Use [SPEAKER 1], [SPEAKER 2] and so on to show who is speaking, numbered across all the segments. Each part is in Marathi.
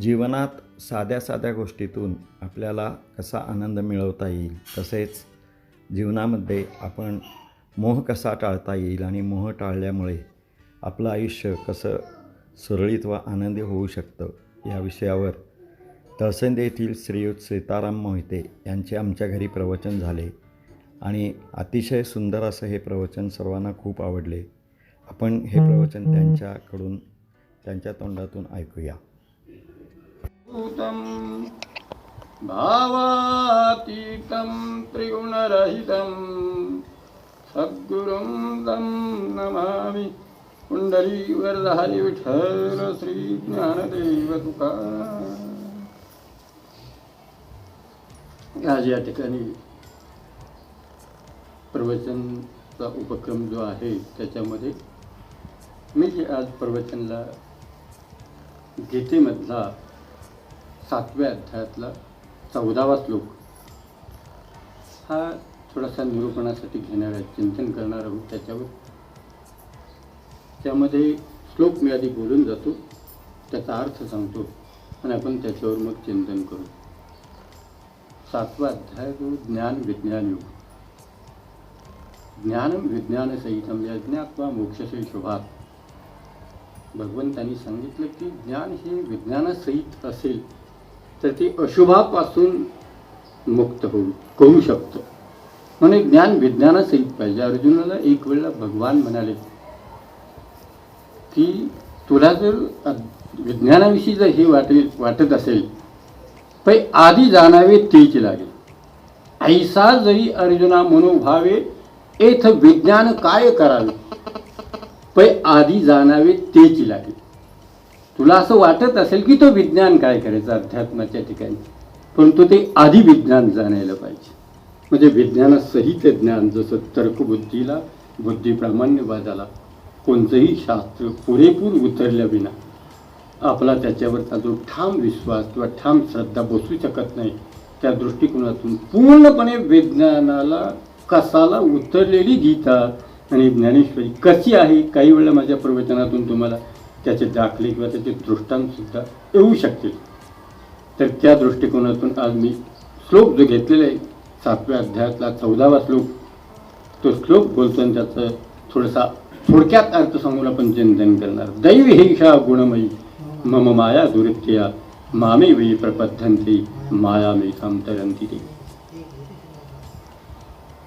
[SPEAKER 1] जीवनात साध्या साध्या गोष्टीतून आपल्याला कसा आनंद मिळवता येईल तसेच जीवनामध्ये आपण मोह कसा टाळता येईल आणि मोह टाळल्यामुळे आपलं आयुष्य कसं सुरळीत व आनंदी होऊ शकतं या विषयावर तळसंदे येथील श्रीयुत सीताराम मोहिते यांचे आमच्या घरी प्रवचन झाले आणि अतिशय सुंदर असं हे प्रवचन सर्वांना खूप आवडले. आपण हे प्रवचन त्यांच्याकडून त्यांच्या तोंडातून ऐकूया.
[SPEAKER 2] भूतं भावातीतं त्रिगुणरहितं सद्गुरुं तं नमामि कुण्डलीवरधारी विठ्ठल श्री तुका आज या ठिकाणी प्रवचनचा उपक्रम जो आहे त्याच्यामध्ये मी जे आज प्रवचनला गीतेमधला सातव्या अध्यायातला चौदावा श्लोक. हा थोडासा निरूपणासाठी घेणार आहे चिंतन करणार आहोत त्याच्यावर. त्यामध्ये श्लोक मी आधी बोलून जातो त्याचा अर्थ सांगतो आणि आपण त्याच्यावर मग चिंतन करू. सातवा अध्याय जो ज्ञान विज्ञान योग. ज्ञानम विज्ञानसहित या ज्ञात्वा मोक्षसे शुभात. भगवंतांनी सांगितलं की ज्ञान हे विज्ञानासहित असेल तर ते अशुभापासून मुक्त होऊ करू शकतो. म्हणून ज्ञान विज्ञानासहित पाहिजे. अर्जुनाला एक वेळेला भगवान म्हणाले की तुला जर विज्ञानाविषयी जर हे वाटे वाटत असेल पै आधी जाणावे तेच लागेल. ऐसा जरी अर्जुना मनोभावे एथ विज्ञान काय करावे? पै आधी जाणावे तेच लागेल. तुला असं वाटत असेल की तो विज्ञान काय करायचं अध्यात्माच्या ठिकाणी? परंतु ते आधी विज्ञान जाणायला पाहिजे. म्हणजे विज्ञानासहित ज्ञान जसं तर्कबुद्धीला बुद्धिप्रामाण्यवादाला कोणतंही शास्त्र पुरेपूर उतरल्या विना आपला त्याच्यावरचा जो ठाम विश्वास किंवा ठाम श्रद्धा बसू शकत नाही त्या दृष्टिकोनातून पूर्णपणे विज्ञानाला कसाला उतरलेली गीता आणि ज्ञानेश्वरी कशी आहे काही वेळा माझ्या प्रवचनातून तुम्हाला त्याचे दाखले किंवा त्याचे दृष्टांतसुद्धा येऊ शकतील. तर त्या दृष्टिकोनातून आज मी श्लोक जो घेतलेला आहे सातव्या अध्यायातला चौदावा श्लोक तो श्लोक बोलतो आणि त्याचं थोडासा थोडक्यात अर्थ सांगून आपण चिंतन करणार. दैव हेषा गुणमयी मम माया दुरित्या मामे वै प्रपद्धन्ते माया मेथाम तरंती ते.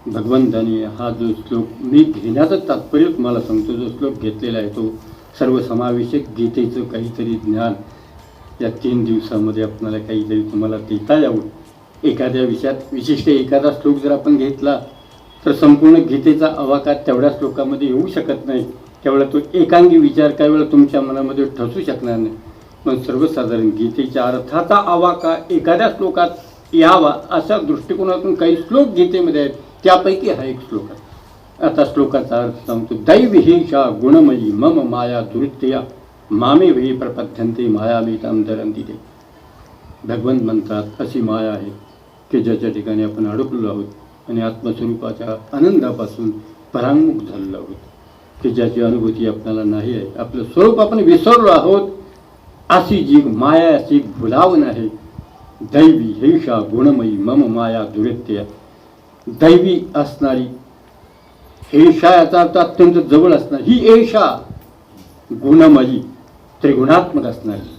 [SPEAKER 2] भगवंताने हा जो श्लोक मी घेण्याचं तात्पर्य तुम्हाला सांगतो जो श्लोक घेतलेला आहे तो सर्वसमावेशक गीतेचं काहीतरी ज्ञान या तीन दिवसामध्ये आपल्याला काहीतरी तुम्हाला देता यावं. एखाद्या विषयात विशिष्ट एखादा श्लोक जर आपण घेतला तर संपूर्ण गीतेचा अवाका तेवढ्या श्लोकामध्ये येऊ शकत नाही. त्यावेळेला तो एकांगी विचार काही वेळा तुमच्या मनामध्ये ठसू शकणार नाही. पण सर्वसाधारण गीतेच्या अर्थाचा आवाका एखाद्या श्लोकात यावा अशा दृष्टिकोनातून काही श्लोक गीतेमध्ये आहेत. त्यापैकी हा एक श्लोक आहे. आता श्लोकाचा अर्थ सांगतो दैव गुणमयी मम माया दुरुत्तया मामे वही प्रपथ्यंते माया मी धरंती ते। भगवंत म्हणतात अशी माया आहे की ज्याच्या ठिकाणी आपण अडकलो आहोत आणि आत्मस्वरूपाच्या आनंदापासून परांमुख झालेलो आहोत की ज्याची अनुभूती आपल्याला नाही आहे. आपलं स्वरूप आपण विसरलो आहोत. अशी जी माया अशी आहे दैवी हेषा गुणमयी मम माया दुरित्य दैवी असणारी ईशा याचा अर्थ अत्यंत जवळ असणार ही एषा गुणमयी त्रिगुणात्मक असणारी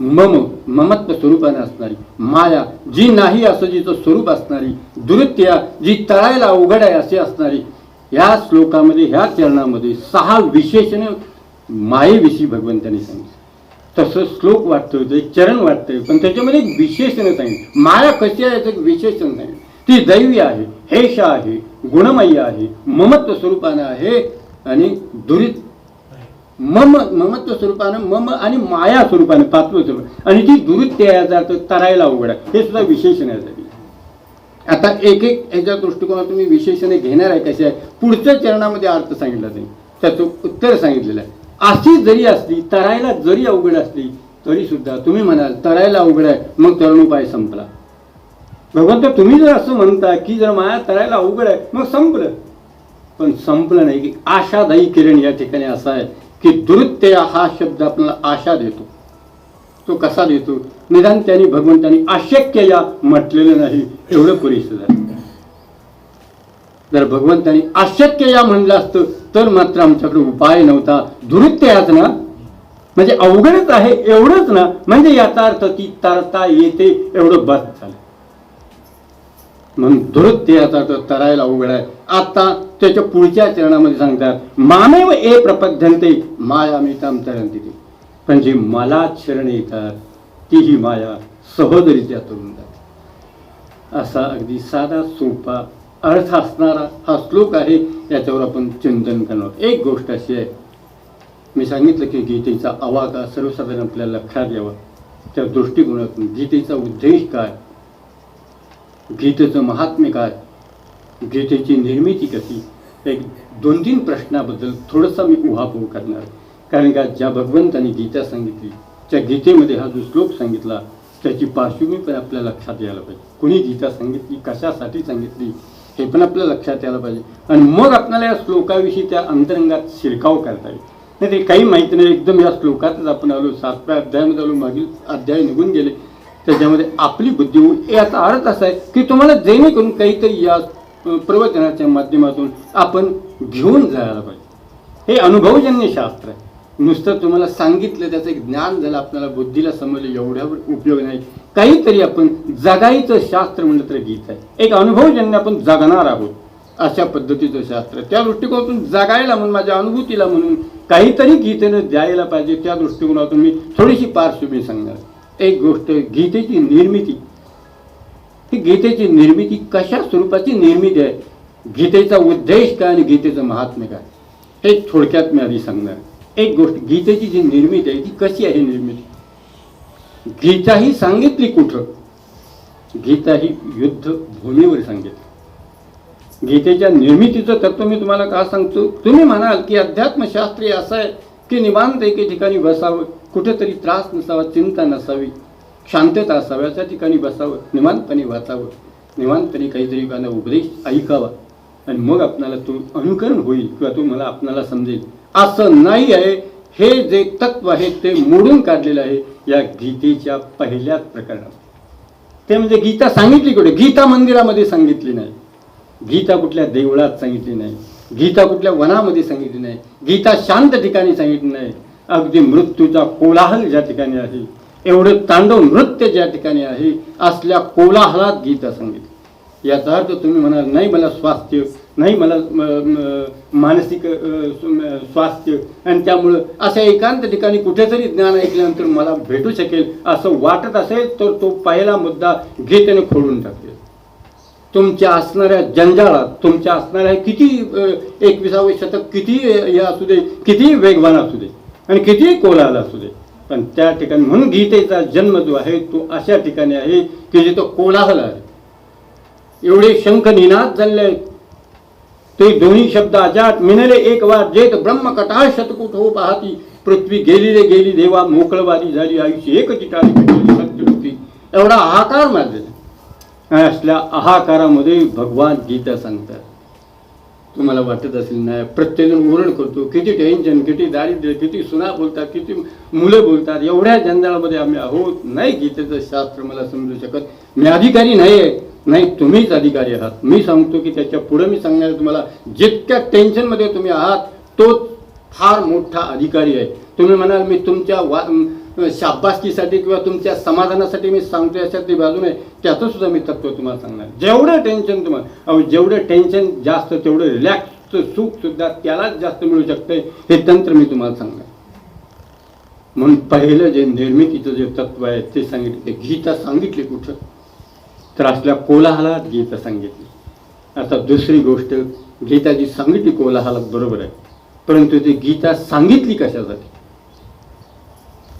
[SPEAKER 2] मम ममत्व स्वरूपाने असणारी माया जी नाही असं जिचं स्वरूप असणारी दुरुत्या जी तळायला अवघड आहे अशी असणारी या श्लोकामध्ये ह्या चरणामध्ये सहा विशेषण मायेविषयी भगवंतांनी सांगितलं. तसं श्लोक वाटतं ते चरण वाटतंय पण त्याच्यामध्ये एक विशेषण सांगितलं. माया कशी आहे याचं एक विशेषण सांगितलं. ती दैवी आहे हेशा आहे गुणमय्य आहे ममत्व स्वरूपानं आहे आणि दुरित मम ममत्व स्वरूपानं मम आणि माया स्वरूपानं पाचवं स्वरूप. आणि ती दुरुत्य तरायला अवघड आहे हे सुद्धा विशेषण आहे आता एक एक ह्याच्या दृष्टिकोनातून मी विशेषणे घेणार आहे कसे आहे? पुढच्या चरणामध्ये अर्थ सांगितला नाही त्याचं उत्तर सांगितलेलं आहे. अशी जरी असली तरायला जरी अवघड असली तरी सुद्धा तुम्ही म्हणाल तरायला अवघड आहे मग तरुणोपाय संपला. भगवंत तुम्ही जर असं म्हणता की जर माया तरायला अवघड आहे मग संपलं. पण संपलं नाही की आशादायी किरण या ठिकाणी असा आहे की दुरुत्य हा शब्द आपल्याला आशा देतो. तो कसा देतो? निदान त्यांनी भगवंतानी अशक्य या म्हटलेलं नाही एवढं पुरेसं झालं. जर भगवंतानी अशक्य या म्हणलं असतं तर मात्र आमच्याकडे उपाय नव्हता. दुरुत्य याच ना? म्हणजे अवघडच आहे एवढंच ना? म्हणजे याचा अर्थ ती तरता येते एवढं बस झालं. म्हणून दुरुत्य याचा तो तरायला उघड आहे. आता त्याच्या पुढच्या चरणामध्ये सांगतात मामेव ए प्रपद्यंते माया मिताम तरंती ते. पण जे मला शरण येतात ती ही माया सहोदरीच्या तरुण जाते. असा अगदी साधा सोपा अर्थ असणारा हा श्लोक आहे याच्यावर आपण चिंतन करणार एक गोष्ट अशी आहे मी सांगितलं की गीतेचा आवाका सर्वसाधारण आपल्याला लक्षात यावा त्या दृष्टिकोनातून गीतेचा उद्देश काय? गीतेचं महात्म्य काय? गीतेची निर्मिती कशी? एक दोन तीन प्रश्नाबद्दल थोडंसं मी उहापोह करणार. आहे. कारण का ज्या भगवंतांनी गीता सांगितली त्या गीतेमध्ये हा जो श्लोक सांगितला त्याची पार्श्वभूमी पण आपल्या लक्षात यायला पाहिजे. कुणी गीता सांगितली कशासाठी सांगितली हे पण आपल्या लक्षात यायला पाहिजे. आणि मग आपल्याला या श्लोकाविषयी त्या अंतरंगात शिरकाव करता येईल. नाही ते काही माहिती नाही. एकदम या श्लोकातच आपण आलो सातव्या अध्यायामध्ये आलो मागील अध्याय निघून गेले. त्याच्यामध्ये आपली बुद्धी होऊन याचा अर्थ असा आहे की तुम्हाला जेणेकरून काहीतरी या प्रवचनाच्या माध्यमातून आपण घेऊन जायला पाहिजे. हे अनुभवजन्य शास्त्र आहे. नुसतं तुम्हाला सांगितलं त्याचं एक ज्ञान झालं आपल्याला बुद्धीला समजलं एवढ्यावर उपयोग नाही. काहीतरी आपण जगायचं शास्त्र म्हणलं तर गीत आहे. एक अनुभवजन्य आपण जगणार आहोत अशा पद्धतीचं शास्त्र त्या दृष्टिकोनातून जगायला म्हणून माझ्या अनुभूतीला म्हणून काहीतरी गीतेनं द्यायला पाहिजे. त्या दृष्टिकोनातून मी थोडीशी पार्श्वभूमी सांगणार एक गोष्ट गीतेची निर्मिती. ही गीतेची निर्मिती कशा स्वरूपाची निर्मिती आहे? गीतेचा उद्देश काय आणि गीतेचं महात्म्य काय? हे थोडक्यात मी आधी सांगणार. एक गोष्ट गीतेची जी निर्मिती आहे ती कशी आहे निर्मिती? गीता ही सांगितली कुठं? गीता ही युद्ध भूमीवर सांगितली. गीतेच्या निर्मितीचं तत्व मी तुम्हाला का सांगतो? तुम्ही म्हणाल की अध्यात्मशास्त्र असं आहे की निवांत एके ठिकाणी बसावं. कुठेतरी त्रास नसावा चिंता नसावी शांतता असावी अशा ठिकाणी बसावं निवांतपणे वाचावं निवांतपणे काहीतरी एखादा उपदेश ऐकावा. आणि मग आपणाला तो अनुकरण होईल किंवा तो मला आपणाला समजेल. असं नाही आहे. हे जे तत्व आहे ते मोडून काढलेलं आहे या गीतेच्या पहिल्याच प्रकरणात. ते म्हणजे गीता सांगितली कुठे? गीता मंदिरामध्ये सांगितली नाही. गीता कुठल्या देवळात सांगितली नाही. गीता कुठल्या वनामध्ये सांगितली नाही. गीता शांत ठिकाणी सांगितली नाही. अगदी मृत्यूचा कोलाहल ज्या ठिकाणी आहे एवढं तांडव नृत्य ज्या ठिकाणी आहे असल्या कोलाहलात गीता सांगितली याचा अर्थ तुम्ही म्हणाल नाही मला स्वास्थ्य नाही मला मानसिक स्वास्थ्य. आणि त्यामुळं अशा एकांत ठिकाणी कुठेतरी ज्ञान ऐकल्यानंतर मला भेटू शकेल असं वाटत असेल तर तो पहिला मुद्दा गीतेने खोडून टाकेल. तुमच्या असणाऱ्या जंजाळात तुमच्या असणाऱ्या किती एकविसावे शतक किती हे असू दे किती वेगवान असू दे आणि किती कोलाहल असू दे पण त्या ठिकाणी म्हणून गीतेचा जन्म जो आहे तो अशा ठिकाणी आहे की जिथं कोलाहल आहे. एवढे शंख निनाद झाले आहेत. ते दोन्ही शब्द अजात मिनले एक वाद जेत ब्रह्म कटाळ शतकुट हो पाहती. पृथ्वी गेली रे गेली देवा मोकळवारी झाली आयुष्य एक चिटाळी होती. एवढा आहाकार मारलेला. असल्या आहाकारामध्ये भगवान गीता सांगतात. तुम्हाला वाटत असेल नाही प्रत्येकजण ओरड करतो किती टेन्शन किती दारिद्र्य किती सुना बोलतात किती मुलं बोलतात एवढ्या जंजाळामध्ये आम्ही आहोत. नाही गीतेचं शास्त्र मला समजू शकत. मी अधिकारी नाही आहे नाही तुम्हीच अधिकारी आहात. मी सांगतो की त्याच्या पुढं मी सांगणार तुम्हाला जितक्या टेन्शनमध्ये तुम्ही आहात तोच फार मोठा अधिकारी आहे. तुम्ही म्हणाल मी तुमच्या वा अं, शाबासकीसाठी किंवा तुमच्या समाधानासाठी मी सांगतो याच्यातली बाजू नाही त्याचं सुद्धा मी तत्व तुम्हाला सांगणार. जेवढं टेन्शन तुम्हाला जेवढं टेन्शन जास्त तेवढं रिलॅक्सचं सुखसुद्धा त्यालाच जास्त मिळू शकते हे तंत्र मी तुम्हाला सांगणार. म्हणून पहिलं जे निर्मितीचं जे तत्व आहे ते सांगितलं. ते गीता सांगितली कुठं? तर असल्या कोलाहलात गीता सांगितली. आता दुसरी गोष्ट गीता जी सांगितली कोलाहलात बरोबर आहे. परंतु ती गीता सांगितली कशासाठी?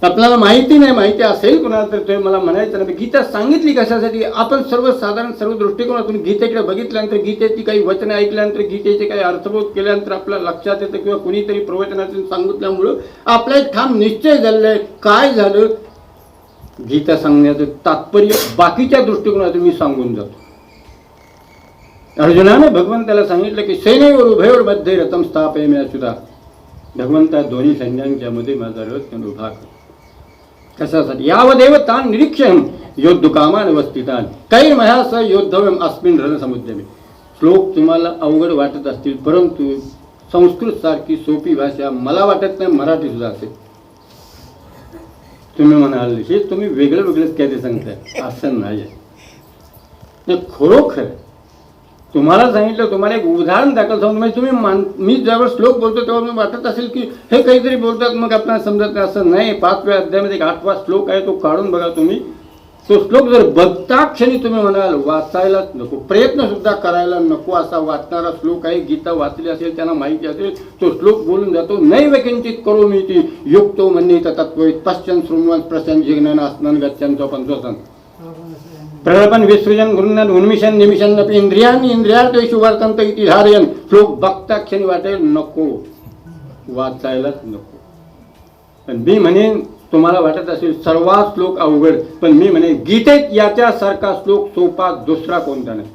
[SPEAKER 2] आपल्याला माहिती नाही माहिती असेल कुणाला तर ते मला म्हणायचं नाही. गीता सांगितली कशासाठी? आपण सर्वसाधारण सर्व दृष्टिकोनातून गीतेकडे बघितल्यानंतर गीतेची काही वचने ऐकल्यानंतर गीतेचे काही अर्थबोध केल्यानंतर आपल्या लक्षात येतं किंवा कुणीतरी प्रवचनातून सांगितल्यामुळं आपला एक ठाम निश्चय झालेला आहे. काय झालं? गीता सांगण्याचं तात्पर्य बाकीच्या दृष्टिकोनातून मी सांगून जातो. अर्जुनाने भगवंताला सांगितलं की सैन्यवर उभयवर मध्ये रथम स्थापय मी सुद्धा भगवंता दोन्ही सैन्यांच्या मध्ये माझा रथ उभा कर कशासाठी यावदेव तान निरीक्षण योद्धु कामान वस्थितान काही मया स योद्धव्यम अस्मिन रणसमुद्यमे श्लोक तुम्हाला अवघड वाटत असतील परंतु संस्कृत सारखी सोपी भाषा मला वाटत नाही मराठी सुद्धा असेल। तुम्ही म्हणाल हे तुम्ही वेगळं वेगळंच काय ते सांगताय. असं नाही आहे. खरोखर तुम्हाला सांगितलं तुम्हाला एक उदाहरण दाखल सांगतो म्हणजे तुम्ही मान मी ज्यावेळेस श्लोक बोलतो तेव्हा तुम्ही वाटत असेल की हे काहीतरी बोलतात मग आपल्याला समजत नाही. असं नाही. पाचव्या अध्यायामध्ये एक आठवा श्लोक आहे तो काढून बघा तुम्ही. तो श्लोक जर बघता क्षणी तुम्ही म्हणाल वाचायलाच नको प्रयत्न सुद्धा करायला नको असा वाचणारा श्लोक आहे. गीता वाचली असेल त्यांना माहिती असेल तो श्लोक बोलून जातो नैव किंचित करो मी ती युक्तो म्हणणे तत्व पश्चन शृण्वन प्रशन जिग्नन आसनन गच्छन स्वपन स्वसन प्रलपन विसृजन गृहन उन्मिशन निमिशन नपी इंद्रियान इंद्रियात वर्तंत इति धारयन। श्लोक बघता क्षणी वाटेल नको। वाचायलाच नको। पण मी म्हणेन तुम्हाला वाटत असेल सर्वात श्लोक अवघड पण मी म्हणे गीतेत याच्यासारखा श्लोक सोपा दुसरा कोणता नाही.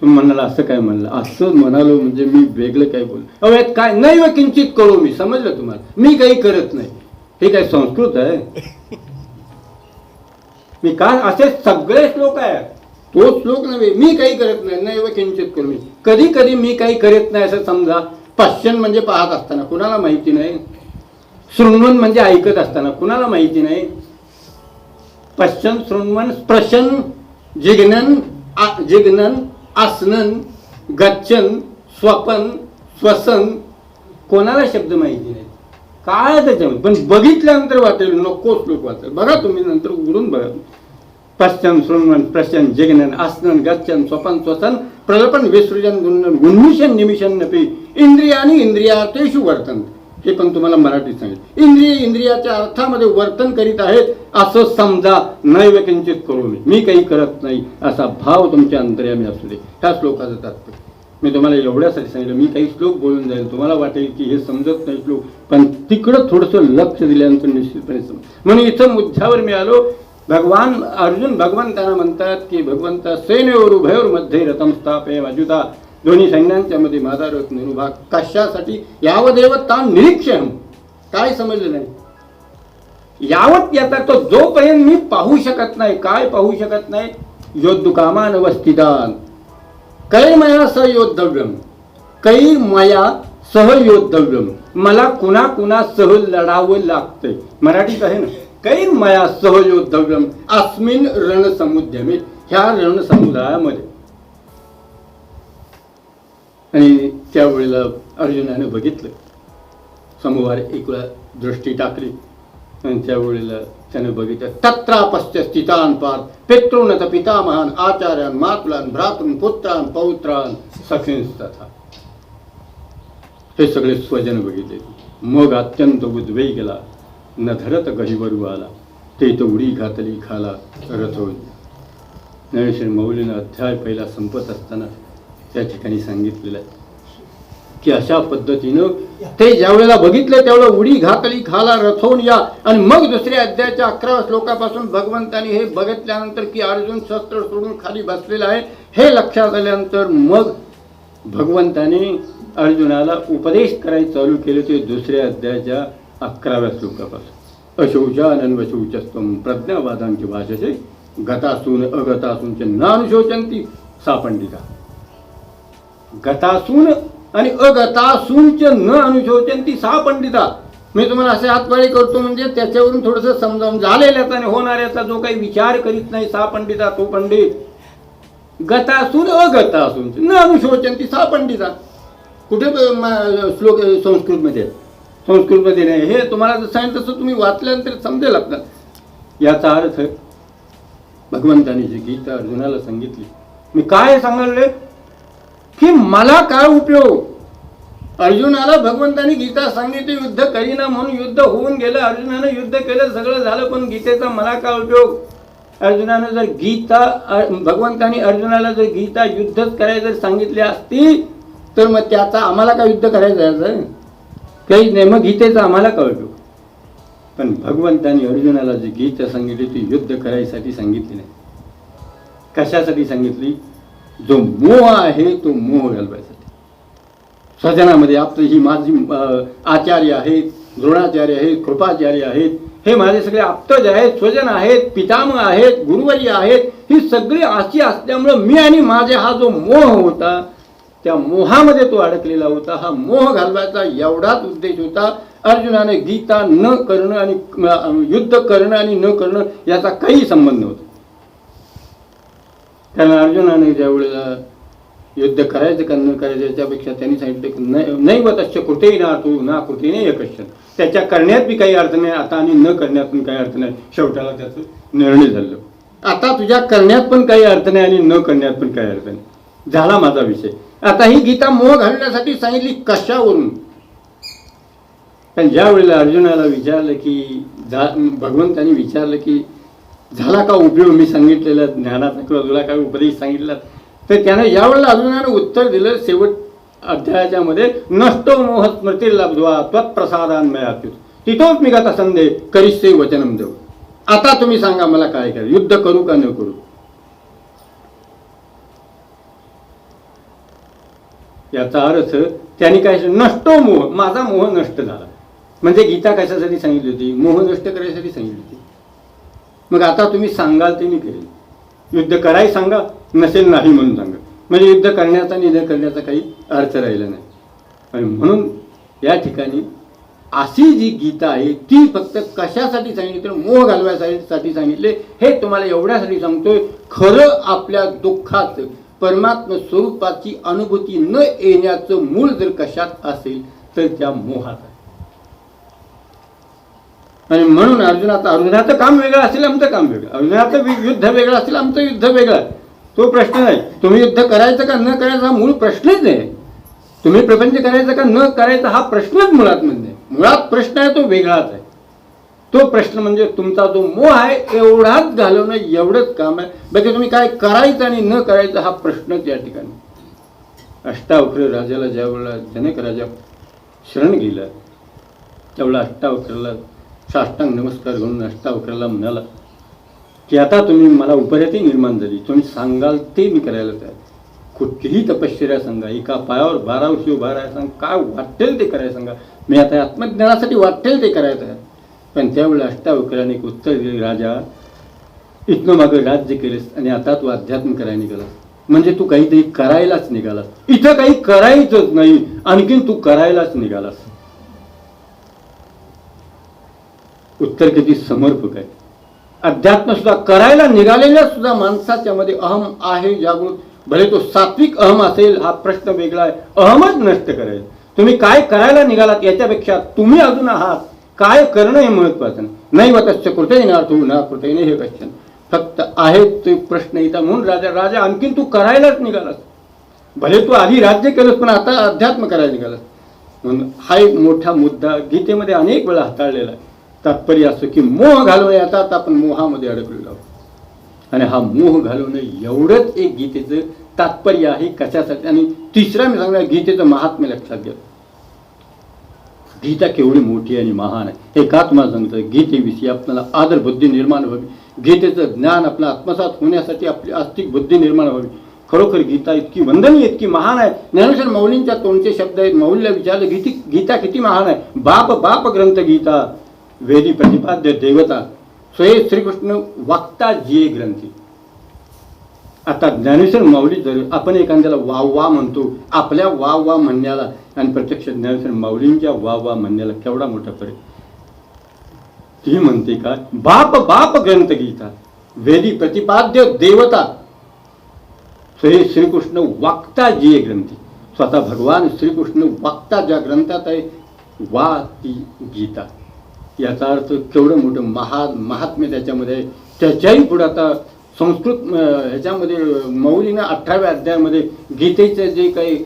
[SPEAKER 2] तुम्ही म्हणाला असं काय म्हणलं? असं म्हणालो म्हणजे मी वेगळं काय बोल अहो काय नाही व किंचित करू मी समजलं तुम्हाला? मी काही करत नाही. हे काय संस्कृत आहे? मी काय असे सगळे श्लोक आहेत. तो श्लोक नव्हे मी काही करत नाही नाही व किंचित करू मी. कधी कधी मी काही करत नाही असं समजा पश्चन म्हणजे पाहत असताना कुणाला माहिती नाही. शृण्वन म्हणजे ऐकत असताना कुणाला माहिती नाही. पश्चन शृण्वन स्प्रशन जिग्नन जिग्नन आसनन गच्छन स्वपन स्वसन कोणाला शब्द माहिती नाही. काय त्याच्यामध्ये? पण बघितल्यानंतर वाटेल नको लोक वाचेल बघा तुम्ही नंतर उघडून बघा. पश्चन शृण्वन प्रश्न जगनन आसनन गच्छन स्वपन स्वसन प्रलपन विसृजन गुणन गुन्मिशन निमिशन नपी. इंद्रियानी इंद्रियातेषु वर्तन. हे पण तुम्हाला मराठीत सांगितलं इंद्रिय इंद्रियाच्या अर्थामध्ये वर्तन करीत आहेत असं समजा नैव किंचित करू मी मी काही करत नाही असा भाव तुमच्या अंतर्यामी असू दे. ह्या श्लोकाचं तात्पर्य. मी तुम्हाला एवढ्यासाठी सांगितलं. मी काही श्लोक बोलून जाईल. तुम्हाला वाटेल की हे समजत नाही श्लोक. पण तिकडं थोडंसं लक्ष दिल्यानंतर निश्चितपणे समज म्हणून इथं मुद्द्यावर मी आलो. भगवान अर्जुन भगवंतांना म्हणतात की भगवंता सैन्यवर उभयवर मध्ये रथम स्थापे अजुता दोन्ही सैन्यांच्या मध्ये माझा रथ निरुभाग कशासाठी? यावदेव ताण निरीक्षण. काय समजलं नाही? यावत याचा तो जोपर्यंत मी पाहू शकत नाही. काय पाहू शकत नाही? योद्धुकामान वस्थितान कैर्मया सहयोद्धव्यम सह सहयोद्धव्यम. मला कुणा कुणा सह लढावं लागतंय. मराठीत आहे ना? कैर्मया सहयोद्धव्यम अस्मिन रणसमुद्यमे ह्या रणसमुदायामध्ये. आणि त्यावेळेला अर्जुनाने बघितलं. समोर एक वेळा दृष्टी टाकली. आणि त्यावेळेला त्याने बघितलं तत्रापश्च स्थितान् पार्थ। पितृनत पितामहान आचार्यान् मातुलान् भ्रातृन पुत्रान् पौत्रान् सखींस तथा। हे सगळे स्वजन बघितले मग अत्यंत उद्वेगला न धरत गहिवरू आला। ते तो उडी घातली खाला रथवून ज्ञानेश्वर मौलीनं अध्याय पहिला संपत असताना त्या ठिकाणी सांगितलेलं आहे की अशा पद्धतीनं ते ज्यावेळेला बघितलं त्यावेळेला उडी घातली खाला रथवून या. आणि मग दुसऱ्या अध्यायाच्या अकराव्या श्लोकापासून भगवंतानी हे बघितल्यानंतर की अर्जुन शस्त्र सोडून खाली बसलेला आहे हे लक्षात आल्यानंतर मग भगवंताने अर्जुनाला उपदेश करायला चालू केले ते दुसऱ्या अध्यायाच्या अकराव्या श्लोकापासून. अशौचानन वशौचस्त्वम प्रज्ञावादांची भाषेचे गतासून अगतासूनचे नानुशोचंती सापंडिता. गतासून आणि अगतासूनच न अनुशोचंती सहा पंडिता. मी तुम्हाला असे हातवाळी करतो म्हणजे त्याच्यावरून थोडंसं समजावून झालेल्याचा आणि होणाऱ्याचा जो काही विचार करीत नाही सा पंडिता तो पंडित. गतासून अगतासून न अनुशोचंती सहा पंडिता. कुठे श्लोक संस्कृतमध्ये? आहे? संस्कृतमध्ये नाही. हे तुम्हाला जसं सांगितलं तसं तुम्ही वाचल्यानंतर समजेल आपल्याला याचा अर्थ भगवंताने जी गीता अर्जुनाला सांगितली. मी काय सांगले की मला काय उपयोग? अर्जुनाला भगवंतानी गीता सांगितली युद्ध करीना म्हणून युद्ध होऊन गेलं. अर्जुनानं युद्ध केलं सगळं झालं पण गीतेचा मला काय उपयोग? अर्जुनानं जर गीता भगवंतानी अर्जुनाला जर गीता युद्धच करायचं जर सांगितली असती तर मग त्याचा आम्हाला काय युद्ध करायचं याचं काही नाही. मग गीतेचा आम्हाला काय उपयोग? पण भगवंतानी अर्जुनाला जी गीता सांगितली ती युद्ध करायसाठी सांगितली नाही. कशासाठी सांगितली? जो मोह आहे तो मोह घालवायसाठी. स्वजनामध्ये आपली ही माझी आचार्य आहेत द्रोणाचार्य आहेत कृपाचार्य आहेत हे माझे सगळे आप्तज आहेत स्वजन आहेत पितामह आहेत गुरुवर्य आहेत ही सगळी अशी असल्यामुळं मी आणि माझे हा जो मोह होता त्या मोहामध्ये तो अडकलेला होता. हा मोह घालवायचा एवढाच उद्देश होता अर्जुनाने गीता न करणं आणि युद्ध करणं आणि न करणं याचा काही संबंध नव्हता. त्याला अर्जुनाने ज्या वेळेला युद्ध करायचं का न करायचं याच्यापेक्षा त्यांनी सांगितलं की नाही व तस्य कुठेही ना तू ना कुठेही नाही कश्चन त्याच्या करण्यात बी काही अर्थ नाही आता आणि न करण्यात पण काही अर्थ नाही. शेवटाला त्याचं निर्णय झालं. आता तुझ्या करण्यात पण काही अर्थ नाही आणि न करण्यात पण काही अर्थ नाही. झाला माझा विषय. आता ही गीता मोह घालण्यासाठी सांगितली कशावरून? पण ज्या वेळेला अर्जुनाला विचारलं की जा भगवंतानी विचारलं की झाला का उपयोग? मी सांगितलेला ज्ञानाचा किंवा तुला काही उपदेश सांगितला. तर त्यानं यावेळेला अर्जुनानं उत्तर दिलं शेवट अध्यायाच्या मध्ये नष्टो मोह स्मृती लब्ध्वा त्वत्प्रसादान मयात्युत तिथोच मी गाता संदेह करिष्ये वचनम देऊ आता तुम्ही सांगा मला काय करा युद्ध करू का न करू? याचा अर्थ त्यांनी काय नष्टो मोह माझा मोह नष्ट झाला. म्हणजे गीता कशासाठी सांगितली होती? मोह नष्ट करायसाठी सांगितली होती. मग आता तुम्ही सांगाल ते मी करेन. युद्ध कराय सांगा नसेल नाही म्हणून सांगा. म्हणजे युद्ध करण्याचा निधन करण्याचा काही अर्थ राहिला नाही. आणि म्हणून या ठिकाणी अशी जी गीता आहे ती फक्त कशासाठी सांगितली? तर मोह घालवायसाठी सांगितले. हे तुम्हाला एवढ्यासाठी सांगतोय खरं आपल्या दुःखात परमात्म स्वरूपाची अनुभूती न येण्याचं मूळ जर कशात असेल तर त्या मोहात आहे. आणि म्हणून अर्जुनाचं अर्जुनाचं काम वेगळं असेल आमचं काम वेगळं. अर्जुनाचं युद्ध वेगळं असेल आमचं युद्ध वेगळं. आहे. तो प्रश्न नाही. तुम्ही युद्ध करायचं का न करायचा हा मूळ प्रश्नच आहे. तुम्ही प्रपंच करायचं का न करायचं हा प्रश्नच मुळात म्हणजे. मुळात प्रश्न आहे तो वेगळाच आहे. तो प्रश्न म्हणजे तुमचा जो मोह आहे एवढाच घालवणं एवढंच काम आहे. बाकी तुम्ही काय करायचं आणि न करायचं हा प्रश्नच या ठिकाणी. अष्टावक्र राजाला ज्या वेळेला जनक राजा शरण गेलं त्यावेळेला अष्टावक्राला साष्टांग नमस्कार घेऊन अष्टावक्राला म्हणाला की आता तुम्ही मला उपरती निर्माण झाली. तुम्ही सांगाल ते मी करायला तयार. कुठलीही तपश्चर्या सांगा. एका पायावर बारा वर्षी उभा राहायला सांगा. काय वाटेल ते करायला सांगा. मी आता आत्मज्ञानासाठी वाटेल ते करायला तयार. पण त्यावेळी अष्टावक्राने एक उत्तर दिले राजा इथनं मागं राज्य केलेस आणि आता तू अध्यात्म करायला निघालास. म्हणजे तू काहीतरी करायलाच निघालास. इथं काही करायचंच नाही. आणखीन तू करायलाच निघालास. उत्तर किती समर्पक आहे. अध्यात्म सुद्धा करायला निघालेल्या सुद्धा माणसाच्या मध्ये अहम आहे जागृत भले तो सात्विक अहम असेल हा प्रश्न वेगळा आहे. अहमच नष्ट करायचं तुम्ही काय करायला निघालात याच्यापेक्षा तुम्ही अजून आहात. काय करणं हे महत्वाचं नाही. नाही तस्य कृते ना तू ना कृते हे क्वेश्चन फक्त आहेत ते प्रश्न येतात म्हणून राजा राजा आणखीन तू करायलाच निघालास. भले तू आधी राज्य केलंस पण आता अध्यात्म करायला निघालास. म्हणून हा एक मोठा मुद्दा गीतेमध्ये अनेक वेळा हाताळलेला आहे. तात्पर्य असं की मोह घालवणे आता आपण मोहामध्ये अडकलेलो आहोत. आणि हा मोह घालवणं एवढंच एक गीतेचं तात्पर्य आहे कशासाठी? आणि तिसरा मी सांगणार गीतेचं महात्म्य लक्षात घ्या. गीता केवढी मोठी आणि महान आहे. हे का तुम्हाला सांगतं गीतेविषयी आपल्याला आदर बुद्धी निर्माण व्हावी. गीतेचं ज्ञान आपलं आत्मसात होण्यासाठी आपली आस्तिक बुद्धी निर्माण व्हावी. खरोखर गीता इतकी वंदनीय इतकी महान आहे. ज्ञानेश्वर मौलींच्या तोंडचे शब्द आहेत मौलीला विचारलं गीती गीता किती महान आहे? बाप बाप ग्रंथ गीता. वेदी प्रतिपाद्य देवता स्वयं श्रीकृष्ण वाक्ता जिये ग्रंथी. आता ज्ञानेश्वर माऊली जर आपण एखाद्याला वा वा म्हणतो आपल्या वा वा म्हणण्याला आणि प्रत्यक्ष ज्ञानेश्वर माऊलींच्या वा वा म्हणण्याला केवढा मोठा फरक? ती म्हणते का बाप बाप ग्रंथ गीता वेदी प्रतिपाद्य देवता स्वयं श्रीकृष्ण वाक्ता जिये ग्रंथी. स्वतः भगवान श्रीकृष्ण वाक्ता ज्या ग्रंथात आहे वा ती गीता. याचा अर्थ केवढं मोठं महा महात्म्य त्याच्यामध्ये. त्याच्याही पुढं आता संस्कृत ह्याच्यामध्ये मौलीनं अठराव्या अध्यायामध्ये गीतेचं जे काही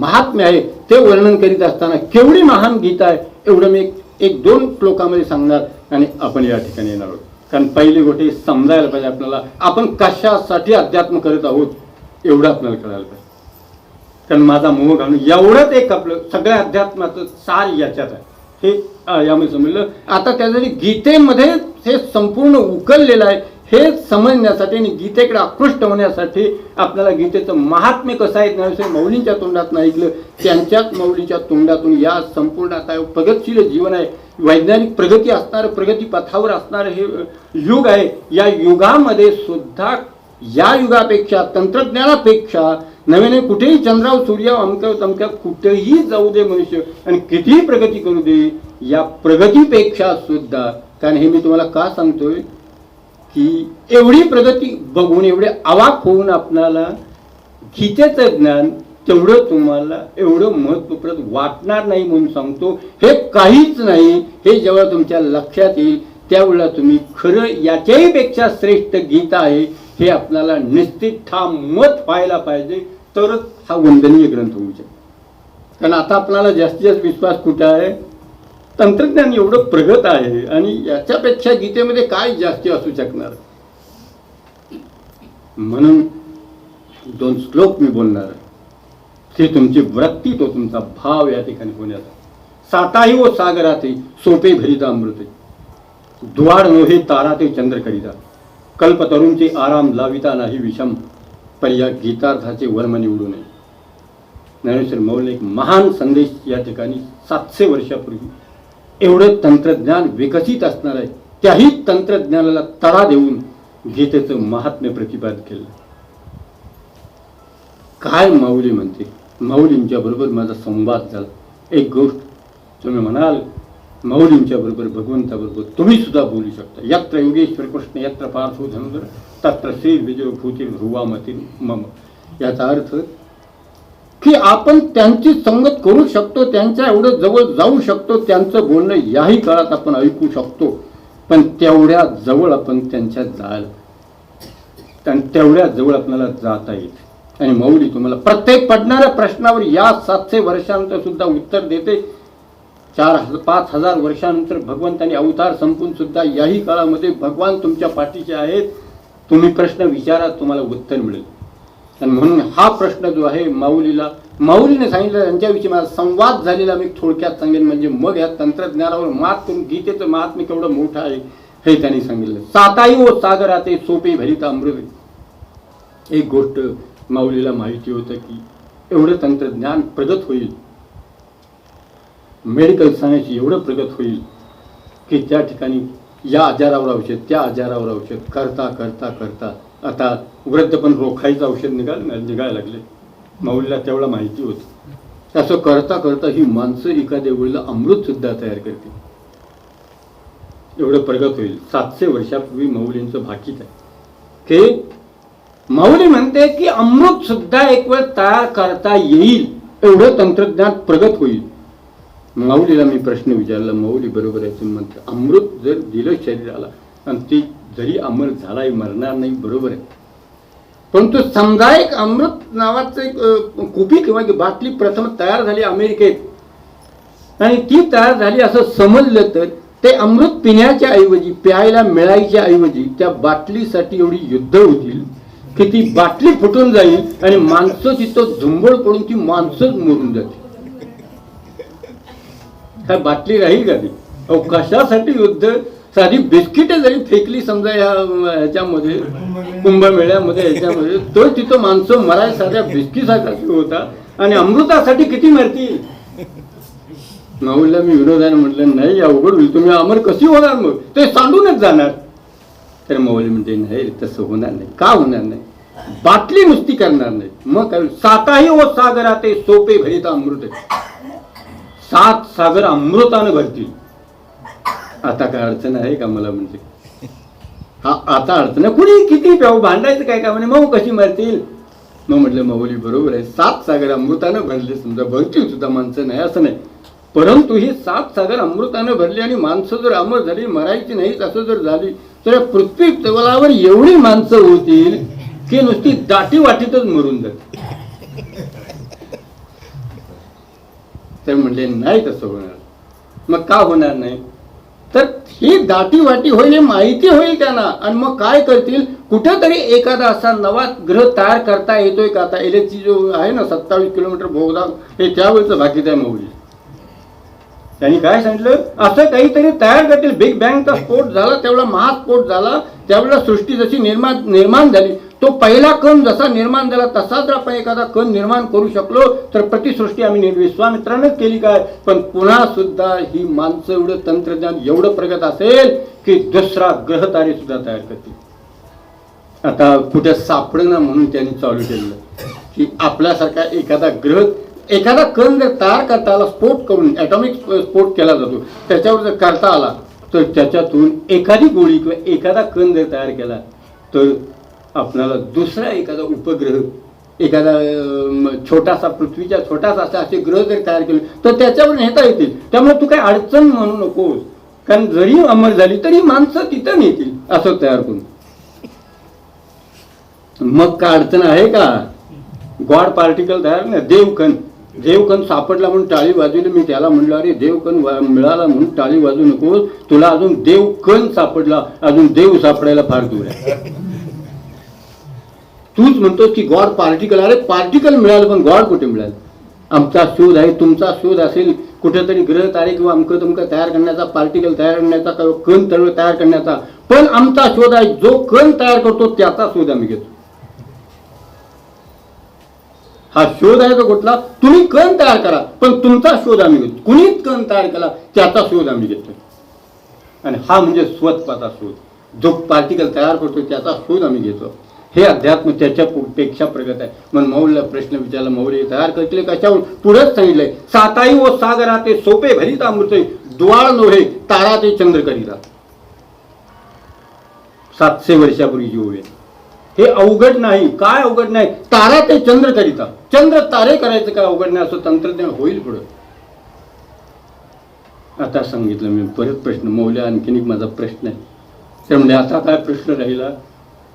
[SPEAKER 2] महात्म्य आहे ते वर्णन करीत असताना केवढी महान गीता आहे एवढं मी एक एक दोन श्लोकामध्ये सांगणार आणि आपण या ठिकाणी येणार आहोत. कारण पहिली गोष्ट समजायला पाहिजे आपल्याला. आपण कशासाठी अध्यात्म करत आहोत एवढं आपल्याला कळायला पाहिजे. कारण माझा मोह घालून एवढंच एक आपलं सगळ्या अध्यात्माचं सार याच्यात आहे. हे यामध्ये समजलं आता त्यासाठी गीतेमध्ये हे संपूर्ण उकललेलं आहे हे समजण्यासाठी आणि गीतेकडे आकृष्ट होण्यासाठी आपल्याला गीतेचं महात्म्य कसं आहे ज्ञानेश्वर मौलींच्या तोंडात ऐकलं त्यांच्याच मौलीच्या तोंडातून या संपूर्ण आता प्रगतशील जीवन आहे. वैज्ञानिक प्रगती असणारं प्रगती पथावर असणारं हे युग आहे. या युगामध्ये सुद्धा या युगापेक्षा तंत्रज्ञानापेक्षा नव्याने कुठेही चंद्राव सूर्या अमक्या तमक्या कुठेही जाऊ दे मनुष्य आणि कितीही प्रगती करू दे या प्रगतीपेक्षा सुद्धा कारण हे मी तुम्हाला का सांगतोय? की एवढी प्रगती बघून एवढे आवाक होऊन आपणाला गीतेचं ज्ञान तेवढं तुम्हाला एवढं महत्वप्रद वाटणार नाही म्हणून सांगतो. हे काहीच नाही. हे जेव्हा तुमच्या लक्षात येईल त्यावेळेला तुम्ही खरं याच्याही पेक्षा श्रेष्ठ गीत आहे. हे आपल्याला निश्चित ठाम मत व्हायला पाहिजे. तरच हा वंदनीय ग्रंथ होऊ शकतो. कारण आता आपल्याला जास्तीत जास्त विश्वास कुठे आहे? तंत्रज्ञान एवढं प्रगत आहे आणि याच्यापेक्षा गीतेमध्ये काय जास्ती असू शकणार? म्हणून दोन श्लोक मी बोलणार आहे. ते तुमची वृत्ती तो तुमचा भाव या ठिकाणी होण्याचा साताही व सागराते सोपे भरिता अमृते द्वार नोहे तारा ते चंद्र करिता. कल्पतरूंचे आराम लाविता नाही विषम. पण या गीतार्थाचे वर्म निवडू नये. ज्ञानेश्वर मौलीने एक महान संदेश या ठिकाणी सातशे वर्षापूर्वी एवढं तंत्रज्ञान विकसित असणार आहे त्याही तंत्रज्ञानाला तडा देऊन गीतेचं महात्म्य प्रतिपाद केलं. काय माऊली म्हणते? माऊलींच्या बरोबर माझा संवाद झाला. एक गोष्ट तुम्ही म्हणाल माऊलींच्या बरोबर भगवंताबरोबर तुम्ही सुद्धा बोलू शकता. यत्र योगेश्वर कृष्ण यत्र पार्थ धनुधर तत्र विजयभूती ध्रुवामती मम. याचा अर्थ की आपण त्यांची संगत करू शकतो त्यांच्या एवढं जवळ जाऊ शकतो त्यांचं बोलणं याही काळात आपण ऐकू शकतो पण तेवढ्या जवळ आपण त्यांच्या जायला आणि तेवढ्या जवळ आपल्याला जाता येईल आणि मौली तुम्हाला प्रत्येक पडणाऱ्या प्रश्नावर या सातशे वर्षानंतर सुद्धा उत्तर देते. चार पाच हजार वर्षानंतर भगवंतांनी अवतार संपून सुद्धा याही काळामध्ये भगवान तुमच्या पाठीचे आहेत. तुम्ही प्रश्न विचारा तुम्हाला उत्तर मिळेल. आणि म्हणून हा प्रश्न जो आहे माऊलीला माऊलीने सांगितलं त्यांच्याविषयी माझा संवाद झालेला मी थोडक्यात सांगेन म्हणजे मग या तंत्रज्ञानावर मात करून गीतेचं महात्म्य केवढं मोठं आहे हे त्यांनी सांगितलं. साताई व सागराते सोपे भरित अमृत. एक गोष्ट माऊलीला माहिती होतं की एवढं तंत्रज्ञान प्रगत होईल. मेडिकल सायन्स एवढं प्रगत होईल की त्या ठिकाणी या आजारावर औषध त्या आजारावर औषध करता करता करता. आता वृद्ध पण रोखायचं औषध निघाल निघायला लागले. माऊलीला तेवढा माहिती होती. असं करता करता ही माणसं एखाद्या वेळेला अमृत सुद्धा तयार करते एवढं प्रगत होईल. सातशे वर्षापूर्वी माऊलींचं भाकीत आहे. की? माऊली म्हणते की अमृत सुद्धा एक वेळ तयार करता येईल. एवढं तंत्रज्ञान प्रगत होईल. माऊलीला मी प्रश्न विचारला माऊली बरोबर आहे म्हणते अमृत जर दिलं शरीराला आणि ती जरी अमर झालाय मरणार नाही बरोबर आहे. परंतु समजा एक अमृत नावाचं एक कुपी किंवा बाटली प्रथम तयार झाली अमेरिकेत. आणि ती तयार झाली असं समजलं तर ते अमृत पिण्याच्या ऐवजी प्यायला मिळायच्या ऐवजी त्या बाटलीसाठी एवढी युद्ध होतील की ती बाटली फुटून जाईल आणि माणसं तिथं झुंबड पडून ती माणसंच मरून जातील. काय बाटली राहील का ती अहो कशासाठी युद्ध? साधी बिस्किट जरी फेकली समजा या ह्याच्यामध्ये कुंभमेळ्यामध्ये ह्याच्यामध्ये तो तिथं माणसं मराय साध्या बिस्किटासाठी होता आणि अमृतासाठी किती मरतील माऊलीला मी विरोधाने म्हटलं नाही अवघड होईल. तुम्ही अमर कशी होणार मग? ते सांडूनच जाणार. तर माऊली म्हणते नाही तसं होणार नाही. का होणार नाही? बाटली नुसती करणार नाही. मग काय? साताही व सागरा ते सोपे भरित अमृत सात सागर अमृतानं भरतील. आता काय अडचण आहे का मला म्हणजे? हा आता अडचण कुणी किती प्याऊ भांडायचं काय का म्हणे मग कशी मरतील? मग म्हटलं माऊली बरोबर आहे. सात सागर अमृतानं भरले. समजा भरतील सुद्धा माणसं नाही असं नाही. परंतु ही सात सागर अमृतानं भरली आणि माणसं जर अमर झाली मरायची नाहीत असं जर झाली तर या पृथ्वी तवलावर एवढी माणसं होतील की नुसती दाटी वाटीतच मरून जातील. तर म्हणले नाही तसं होणार. मग का होणार नाही? तर ही दाटी वाटी होईल हे माहिती होईल त्यांना. आणि मग काय करतील? कुठेतरी एखादा असा नवा ग्रह तयार करता येतोय का? आता एलएची जो आहे ना सत्तावीस किलोमीटर भोगदा हे त्यावेळेचं बाकीचं आहे मौली त्यांनी काय सांगितलं? असं काहीतरी तयार करतील. बिग बँगचा स्फोट झाला त्यावेळेला महास्फोट झाला त्यावेळेला सृष्टी जशी निर्माण निर्माण झाली तो पहिला कण जसा निर्माण झाला तसा जर आपण एखादा कण निर्माण करू शकलो तर प्रतिसृष्टी आम्ही विश्वामित्रानंच केली काय? पण पुन्हा सुद्धा ही माणसं एवढं तंत्रज्ञान एवढं प्रगत असेल की दुसरा ग्रहतारे सुद्धा तयार करतील. आता कुठे सापडणं म्हणून त्यांनी चालू केलं की आपल्यासारखा एखादा ग्रह एखादा कण जर तयार करता आला स्फोट करून ॲटॉमिक स्फोट केला जातो त्याच्यावर जर करता आला तर त्याच्यातून एखादी गोळी किंवा एखादा कण जर तयार केला तर आपणाला दुसरा एखादा उपग्रह एखादा छोटासा पृथ्वीच्या छोटासा असे ग्रह जर तयार केले तर त्याच्यावर नेता येतील. त्यामुळे तू काही अडचण म्हणू नकोस. कारण जरी अमर झाली तरी माणसं तिथं नेतील असं तयार करून. मग काय अडचण आहे का? गॉड पार्टिकल तयार नाही. देवकण देवकण सापडला म्हणून टाळी वाजवली मी त्याला म्हणलं अरे देवकण मिळाला म्हणून टाळी वाजू नकोस. तुला अजून देवकण सापडला. अजून देव सापडायला फार दूर आहे. तूच म्हणतोस की गॉड पार्टिकल अरे पार्टिकल मिळालं पण गॉड कुठे मिळालं? आमचा शोध आहे तुमचा शोध असेल कुठेतरी ग्रह तारे किंवा अमकं तुमकं तयार करण्याचा पार्टिकल तयार करण्याचा किंवा कण तळ तयार करण्याचा. पण आमचा शोध आहे जो कण तयार करतो त्याचा शोध आम्ही घेतो. हा शोध आहे तो कुठला? तुम्ही कण तयार करा पण तुमचा शोध आम्ही घेतो. कुणीच कण तयार केला त्याचा शोध आम्ही घेतो आणि हा म्हणजे स्वतःचा शोध. जो पार्टिकल तयार करतो त्याचा शोध आम्ही घेतो. हे अध्यात्म त्याच्या पेक्षा प्रगत आहे. म्हणून मौलला प्रश्न विचारला मौल्य तयार करतील कशावर पुढेच सांगितलंय साताई व सागरा ते सोपे भरिता अमृत द्वाळ नोहे तारा ते चंद्र करीला सातशे वर्षापूर्वी जीव आहे हे अवघड नाही. काय अवघड नाही? तारा ते चंद्र करिता चंद्र तारे करायचं काय अवघड नाही असं तंत्रज्ञान होईल पुढं. आता सांगितलं मी परत प्रश्न मौल्या आणखीन एक माझा प्रश्न आहे. तर म्हणजे आता काय प्रश्न राहिला?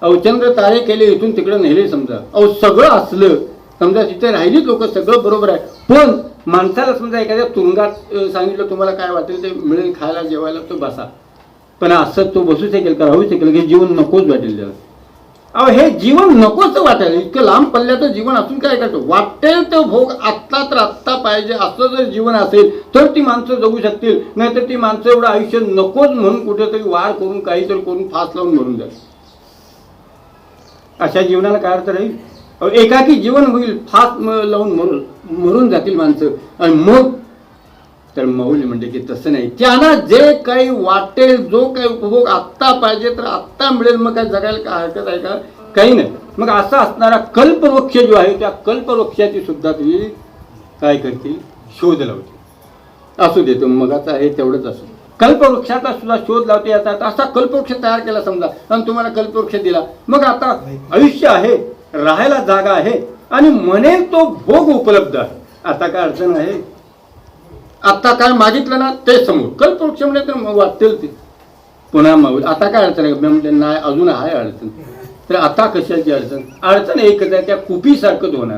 [SPEAKER 2] अवचंद्र तारे केले इथून तिकडे नेले समजा. अहो सगळं असलं. समजा तिथे राहिली लोक सगळं बरोबर आहे. पण माणसाला समजा एखाद्या तुरुंगात सांगितलं तुम्हाला काय वाटेल ते मिळेल खायला जेवायला तो बसा. पण असं तो बसू शकेल का राहू शकेल की जीवन नकोच वाटेल त्याला. अहो हे जीवन नकोच वाटेल इतकं लांब पल्ल्याचं जीवन असून काय करतो? वाटेल तो भोग आत्ता तर आत्ता पाहिजे. असं जर जीवन असेल तर ती माणसं जगू शकतील. नाहीतर ती माणसं एवढं आयुष्य नकोच म्हणून कुठेतरी वार करून काहीतरी करून फास लावून मरून जाईल अशा जीवनाला काय अर्थ राहील? एकाकी जीवन होईल फास म- लावून मरून मरून जातील माणसं. आणि मग? तर मौली म्हणजे की तसं नाही. त्यांना जे काही वाटेल जो काही उपभोग आत्ता पाहिजे तर आत्ता मिळेल. मग काय जगायला काय हरकत आहे का? काही नाही. मग असा असणारा कल्पवृक्ष जो आहे त्या कल्पवृक्षाची सुद्धा तुम्ही काय करतील? शोध लावते असू देतो मगाचा आहे तेवढंच असू कल्पवृक्षाचा सुद्धा शोध लावते येतात असा कल्पवृक्ष तयार केला समजा आणि तुम्हाला कल्पवृक्ष दिला. मग आता आयुष्य आहे राहायला जागा आहे आणि म्हणेल तो भोग उपलब्ध आहे. आता काय अडचण आहे? आता काय मागितलं ना ते समोर कल्पवृक्ष म्हणजे तर वाटतील ते. पुन्हा मग आता काय अडचण आहे? मी म्हटले नाही अजून आहे अडचण. तर आता कशाची अडचण? अडचण एकच आहे त्या कुपीसारखंच होणार.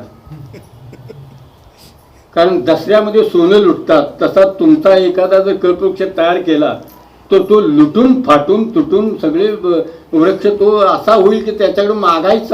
[SPEAKER 2] कारण दसऱ्यामध्ये सोनं लुटतात. तसा तुमचा एखादा जर कल्पवृक्ष तयार केला तर तो लुटून फाटून तुटून सगळे वृक्ष तो असा होईल की त्याच्याकडे मागायच